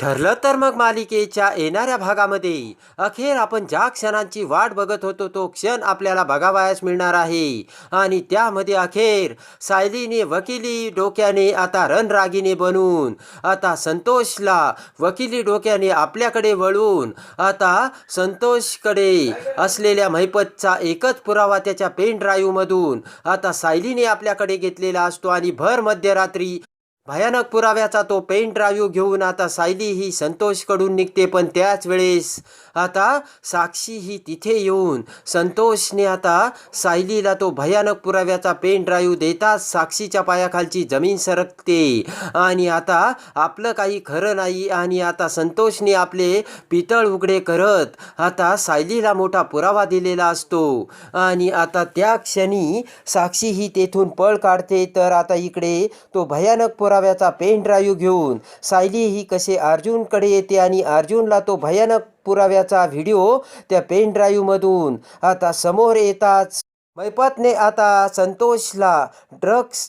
ठरलं तर मग मालिकेच्या येणाऱ्या भागामध्ये. अखेर आपण ज्या क्षणांची वाट बघत होतो तो क्षण आपल्याला बघावयास मिळणार आहे. आणि त्यामध्ये अखेर सायलीने वकिली डोक्याने आता रणरागिने बनून आता संतोषला वकिली डोक्याने आपल्याकडे वळून आता संतोषकडे असलेल्या महिपतचा एकच पुरावा त्याच्या पेन ड्राईव्हमधून आता सायलीने आपल्याकडे घेतलेला असतो आणि भर मध्यरात्री भयानक पुराव्याचा तो पेन ड्राईव्ह घेऊन आता सायली ही संतोषकडून निघते पण त्याच वेळेस आता साक्षी ही तिथे येऊन संतोषने आता सायलीला तो भयानक पुराव्याचा पेन ड्राईव्ह देताच साक्षीच्या पायाखालची जमीन सरकते आणि आता आपलं काही खरं नाही आणि आता संतोषने आपले पितळ उघडे करत आता सायलीला मोठा पुरावा दिलेला असतो आणि आता त्या क्षणी साक्षी ही तेथून पळ काढते तर आता इकडे तो भयानक पुराव्याचा पेन ड्राईव्ह घेऊन सायली ही कसे अर्जुनकडे येते आणि अर्जुनला तो भयानक पुराव्याचा व्हिडिओ त्या पेन ड्राईव्हमधून. आता समोर येताच मैपतने आता संतोषला ड्रग्स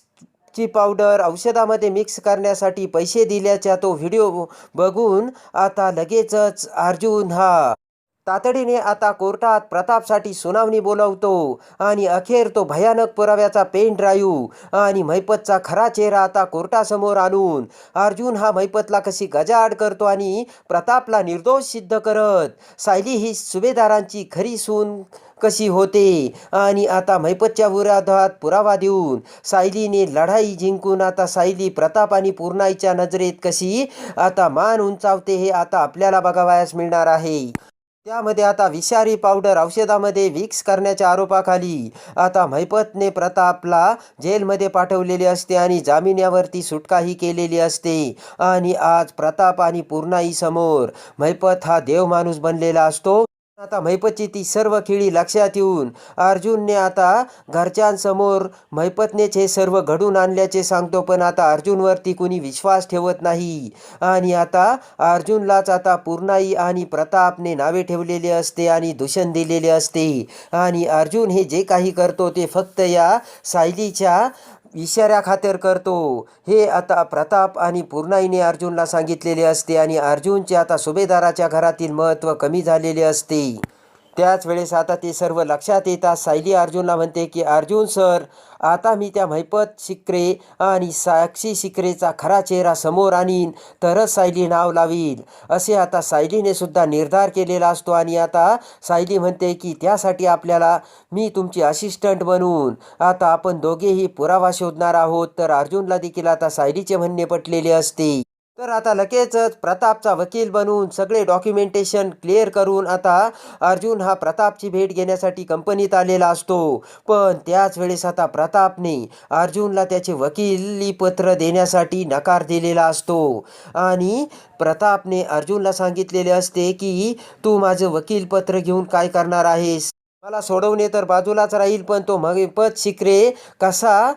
ची पावडर औषधामध्ये मिक्स करण्यासाठी पैसे दिल्याचा तो व्हिडिओ बघून आता लगेचच अर्जुन हा तातडीने आता कोर्टात प्रतापसाठी सुनावणी बोलवतो. आणि अखेर तो भयानक पुराव्याचा पेन ड्राईव्ह आणि मैपतचा खरा चेहरा आता कोर्टासमोर आणून अर्जुन हा मैपतला कशी गजाआड करतो आणि प्रतापला निर्दोष सिद्ध करत सायली ही सुभेदारांची खरी सून कशी होते? आणि आता मैपतच्या विरोधात पुरावा देऊन सायलीने लढाई जिंकून आता सायली प्रताप आणि पूर्णाईच्या नजरेत कशी आता मान उंचावते हे आता आपल्याला बघावयास मिळणार आहे. त्यामध्ये आता विषारी पावडर औषधामध्ये विक्स करण्याच्या आरोपाखाली. आता मैपतने प्रतापला जेलमध्ये पाठवलेले असते आणि जामिनावरती सुटकाही केलेली असते. आणि आज प्रताप आणि पूर्णाई समोर मैपत हा देव माणूस बनलेला असतो. आता मैपतची ती सर्व खेळी लक्षात येऊन अर्जुनने आता घरच्यांसमोर मैपतनेच हे सर्व घडून आणल्याचे सांगतो पण आता अर्जुनवरती कुणी विश्वास ठेवत नाही. आणि आता अर्जुनलाच आता पूर्णाई आणि प्रतापने नावे ठेवलेले असते आणि दूषण दिलेले असते. आणि अर्जुन हे जे काही करतो ते फक्त या सायलीच्या इशाऱ्या खातर करतो. हे आता प्रताप आणि पूर्णाईने अर्जुनला सांगितलेले असते आणि अर्जुनचे आता सुभेदाराच्या घरातील महत्त्व कमी झालेले असते. त्याच वेळेस आता ते सर्व लक्षात येतात सायली अर्जुनला म्हणते की अर्जुन सर आता मी त्या महिपत शिक्रे आणि साक्षी शिकरेचा खरा चेहरा समोर आणीन तरच सायली नाव लावील. असे आता सायलीने सुद्धा निर्धार केलेला असतो आणि आता सायली म्हणते की त्यासाठी आपल्याला मी तुमची असिस्टंट बनून आता आपण दोघेही पुरावा शोधणार आहोत. तर अर्जुनला देखील आता सायलीचे म्हणणे पटलेले असते. तर आता लगेचच प्रतापचा वकील बनून सगळे डॉक्युमेंटेशन क्लिअर करून आता अर्जुन हा प्रतापची भेट घेण्यासाठी कंपनीत आलेला असतो. पण त्याच वेळेस आता प्रतापने अर्जुनला त्याचे वकिली पत्र देण्यासाठी नकार दिलेला असतो. आणि प्रतापने अर्जुनला सांगितलेले असते की तू माझं वकीलपत्र घेऊन काय करणार आहेस? मला सोडवणे तर बाजूलाच राहील पण तो मग पद शिकरे कसा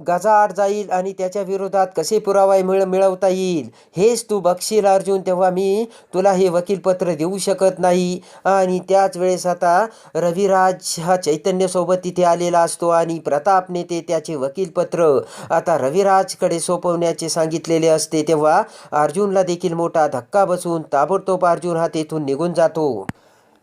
गजाआड जाईल आणि त्याच्या विरोधात कसे पुरावा मिळ मिळवता येईल हेच तू बघशील अर्जुन. तेव्हा मी तुला हे वकीलपत्र देऊ शकत नाही. आणि त्याच वेळेस आता रविराज हा चैतन्यसोबत तिथे आलेला असतो आणि प्रतापने ते त्याचे वकीलपत्र आता रविराजकडे सोपवण्याचे सांगितलेले असते. तेव्हा अर्जुनला देखील मोठा धक्का बसून ताबडतोब अर्जुन हा तेथून निघून जातो.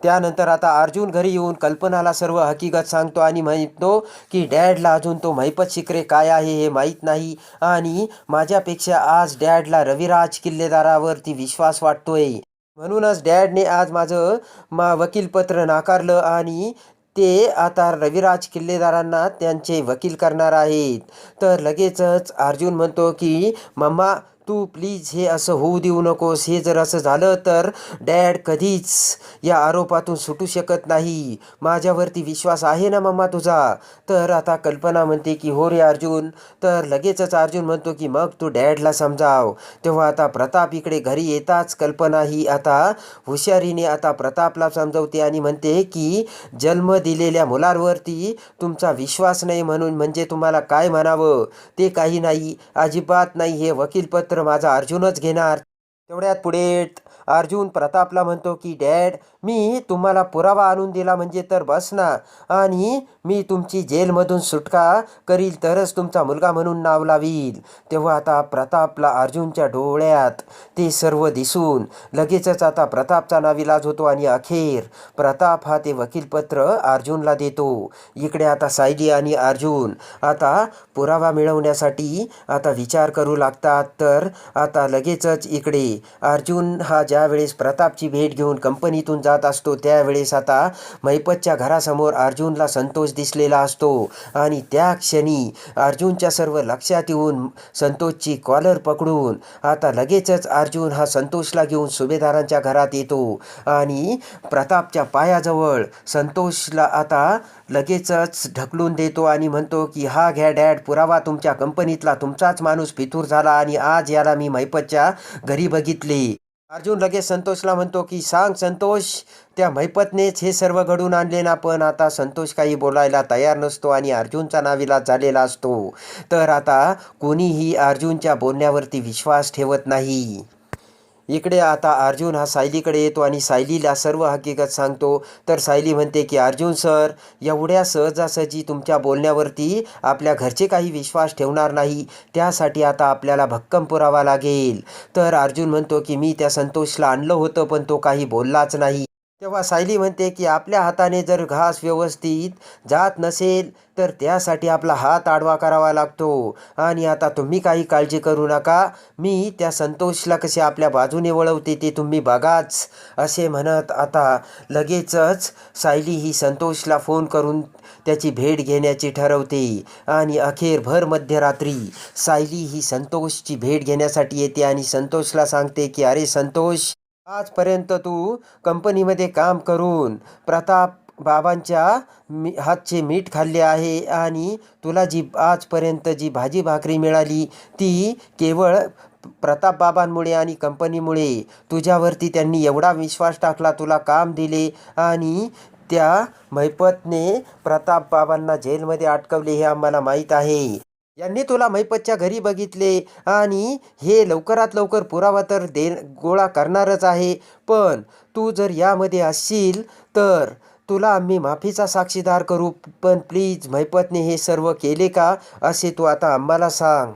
त्यानंतर आता अर्जुन घरी येऊन कल्पनाला सर्व हकीकत सांगतो आणि म्हणतो की डॅडला अजून तो महिपत शिकरे काय आहे हे माहीत नाही आणि माझ्यापेक्षा आज डॅडला रविराज किल्लेदारावरती विश्वास वाटतोय. म्हणूनच डॅडने आज माझं मा वकीलपत्र नाकारलं आणि ते आता रविराज किल्लेदारांना त्यांचे वकील करणार आहेत. तर लगेचच अर्जुन म्हणतो की मम्मा तू प्लीज हे असं होऊ देऊ नकोस. हे जर असं झालं तर डॅड कधीच या आरोपातून सुटू शकत नाही. माझ्यावरती विश्वास आहे ना मम्मा तुझा? तर आता कल्पना म्हणते की हो रे अर्जुन. तर लगेचच अर्जुन म्हणतो की मग तू डॅडला समजाव. तेव्हा आता प्रताप इकडे घरी येताच कल्पना ही आता हुशारीने आता प्रतापला समजवते आणि म्हणते की जन्म दिलेल्या मुलांवरती तुमचा विश्वास नाही म्हणून म्हणजे तुम्हाला काय म्हणावं? ते काही नाही अजिबात नाही हे वकीलपत्र माझा अर्जुनच घेणार. तेवढ्यात पुढे अर्जुन प्रतापला म्हणतो की डॅड मी तुम्हाला पुरावा आणून दिला म्हणजे तर बस ना. आणि मी तुमची जेलमधून सुटका करील तरच तुमचा मुलगा म्हणून नाव लावील. तेव्हा आता प्रतापला अर्जुनच्या डोळ्यात ते सर्व दिसून लगेचच आता प्रतापचा नाविलाज होतो आणि अखेर प्रताप हा ते वकीलपत्र अर्जुनला देतो. इकडे आता सायली आणि अर्जुन आता पुरावा मिळवण्यासाठी आता विचार करू लागतात. तर आता लगेचच इकडे अर्जुन हा ज्यावेळेस प्रतापची भेट घेऊन कंपनीतून जात असतो त्यावेळेस आता मैपतच्या घरासमोर अर्जुनला संतोष दिसलेला असतो. आणि त्या क्षणी अर्जुनच्या सर्व लक्षात येऊन संतोषची कॉलर पकडून आता लगेचच अर्जुन हा संतोषला घेऊन सुभेदारांच्या घरात येतो. आणि प्रतापच्या पायाजवळ संतोषला आता लगेचच ढकलून देतो आणि म्हणतो की हा घ्या डॅड पुरावा तुमच्या कंपनीतला तुमचाच माणूस फितूर झाला आणि आज याला मी मैपतच्या घरी बघितले. अर्जुन लगेच संतोषला म्हणतो की सांग संतोष त्या मैपतनेच हे सर्व घडून आणले ना पण आता संतोष काही बोलायला तयार नसतो आणि अर्जुनचा नाविलाज झालेला असतो. तर आता कोणीही अर्जुनच्या बोलण्यावरती विश्वास ठेवत नाही. इकडे आता अर्जुन हा सायलीकडे येतो आणि सायलीला सर्व हकीकत सांगतो. तर सायली म्हणते की अर्जुन सर एवढ्या सहजासहजी तुमच्या बोलण्यावरती आपल्या घरचे काही विश्वास ठेवणार नाही. त्यासाठी आता आपल्याला भक्कम पुरावा लागेल. तर अर्जुन म्हणतो की मी त्या संतोषला आणलं होतं पण तो काही बोललाच नाही. तेव्हा सायली म्हणते की आपल्या हाताने जर घास व्यवस्थित जात नसेल तर त्यासाठी आपला हात आडवा करावा लागतो. आणि आता तुम्ही काही काळजी करू नका. मी त्या संतोषला कसे आपल्या बाजूने वळवते ते तुम्ही बघाच असे म्हणत आता लगेचच सायली ही संतोषला फोन करून त्याची भेट घेण्याची ठरवते. आणि अखेर भर मध्यरात्री सायली ही संतोषची भेट घेण्यासाठी येते आणि संतोषला सांगते की अरे संतोष आजपर्यंत तू कंपनीमध्ये काम करून प्रताप बाबांच्या मी हातचे मीठ खाल्ले आहे आणि तुला जी आजपर्यंत जी भाजी भाकरी मिळाली ती केवळ प्रताप बाबांमुळे आणि कंपनीमुळे. तुझ्यावरती त्यांनी एवढा विश्वास टाकला तुला काम दिले आणि त्या मैपतने प्रताप बाबांना जेलमध्ये अटकवले हे आम्हाला माहीत आहे. यांनी तुला मैपतच्या घरी बघितले आणि हे लवकरात लवकर पुरावा तर दे गोळा करणारच आहे. पण तू जर यामध्ये असशील तर तुला आम्ही माफीचा साक्षीदार करू. पण प्लीज मैपतने हे सर्व केले का? असे तू आता आम्हाला सांग.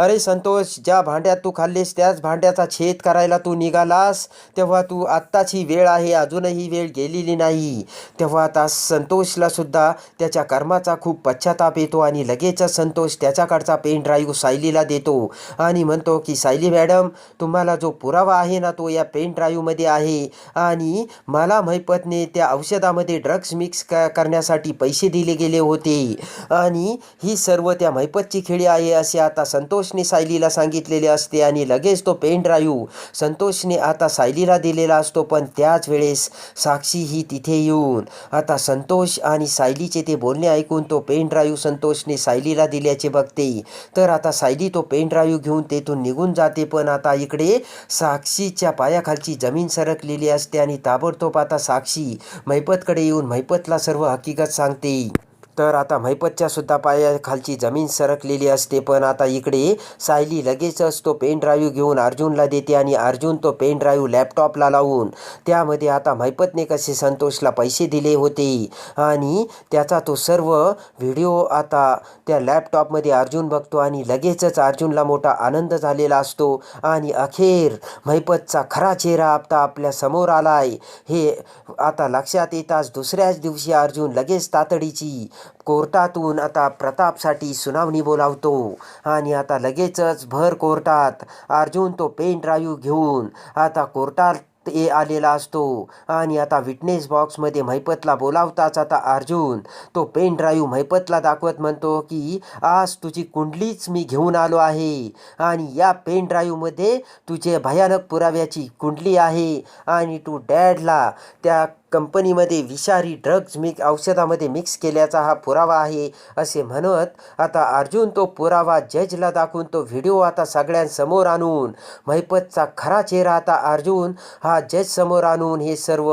अरे संतोष ज्या भांड्यात तू खाल्लेस त्याच भांड्याचा छेद करायला तू निघालास. तेव्हा तू आत्ताच ही वेळ आहे अजूनही वेळ गेलेली नाही. तेव्हा आता संतोषला सुद्धा त्याच्या कर्माचा खूप पश्चाताप येतो आणि लगेचच संतोष त्याच्याकडचा पेन ड्राईव्ह सायलीला देतो आणि म्हणतो की सायली मॅडम तुम्हाला जो पुरावा आहे ना तो या पेन ड्राईव्हमध्ये आहे. आणि मला मैपतने त्या औषधामध्ये ड्रग्स मिक्स क करण्यासाठी पैसे दिले गेले होते. आणि ही सर्व त्या मैपतची खेळी आहे असे आता संतोष संतोषने सायलीला सांगितलेले असते आणि लगेच तो पेन ड्राईव्ह संतोषने आता सायलीला दिलेला असतो पण त्याच वेळेस साक्षी ही तिथे येऊन आता संतोष आणि सायलीचे ते बोलणे ऐकून तो पेन ड्राईव्ह संतोषने सायलीला दिल्याचे बघते. तर आता सायली तो पेन ड्राईव्ह घेऊन तेथून निघून जाते पण आता इकडे साक्षीच्या पायाखालची जमीन सरकलेली असते आणि ताबडतोब आता साक्षी मैपतकडे येऊन मैपतला सर्व हकीकत सांगते. तर आता मैपतच्या सुद्धा पायाखालची जमीन सरकलेली असते. पण आता इकडे सायली लगेचच तो पेन ड्राईव्ह घेऊन अर्जुनला देते आणि अर्जुन तो पेन ड्राईव्ह लॅपटॉपला लावून त्यामध्ये आता मैपतने कसे संतोषला पैसे दिले होते. आणि त्याचा तो सर्व व्हिडिओ आता त्या लॅपटॉपमध्ये अर्जुन बघतो आणि लगेचच अर्जुनला मोठा आनंद झालेला असतो. आणि अखेर मैपतचा खरा चेहरा आता आपल्यासमोर आलाय. हे आता लक्षात येताच दुसऱ्याच दिवशी अर्जुन लगेच तातडीची कोर्टातून आता प्रतापसाठी सुनावणी बोलावतो. आणि आता लगेचच भर कोर्टात. अर्जुन तो पेन ड्राईव्ह घेऊन आता कोर्टात ये आलेला असतो. आणि आता विटनेस बॉक्समध्ये मैपतला बोलावताच आता अर्जुन. तो पेन ड्राईव्ह मैपतला दाखवत म्हणतो की आज तुझी कुंडलीच मी घेऊन आलो आहे. आणि या पेन ड्राईव्हमध्ये तुझे भयानक पुराव्याची कुंडली आहे. आणि तू डॅडला त्या कंपनीमध्ये विषारी ड्रग्ज मिक औषधामध्ये मिक्स केल्याचा हा पुरावा आहे असे म्हणत आता अर्जुन तो पुरावा जजला दाखवून तो व्हिडिओ आता सगळ्यांसमोर आणून महिपतचा खरा चेहरा आता अर्जुन हा जज समोर आणून हे सर्व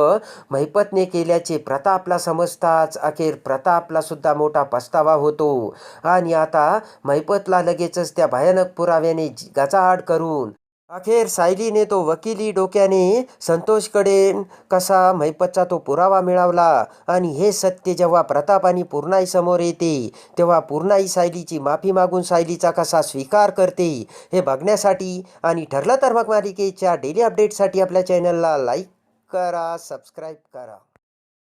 महिपतने केल्याचे प्रतापला समजताच अखेर प्रतापला सुद्धा मोठा पस्तावा होतो. आणि आता महिपतला लगेचच त्या भयानक पुराव्याने गचाआड करून अखेर सायलीने तो वकिली डोक्याने संतोषकडे कसा मैपतचा तो पुरावा मिळवला. आणि हे सत्य जेव्हा प्रताप आणि पूर्णाई समोर येते तेव्हा पूर्णाई सायलीची माफी मागून सायलीचा कसा स्वीकार करते हे बघण्यासाठी आणि ठरलं तर मग मालिकेच्या डेली अपडेटसाठी आपल्या चॅनलला लाईक करा सबस्क्राईब करा.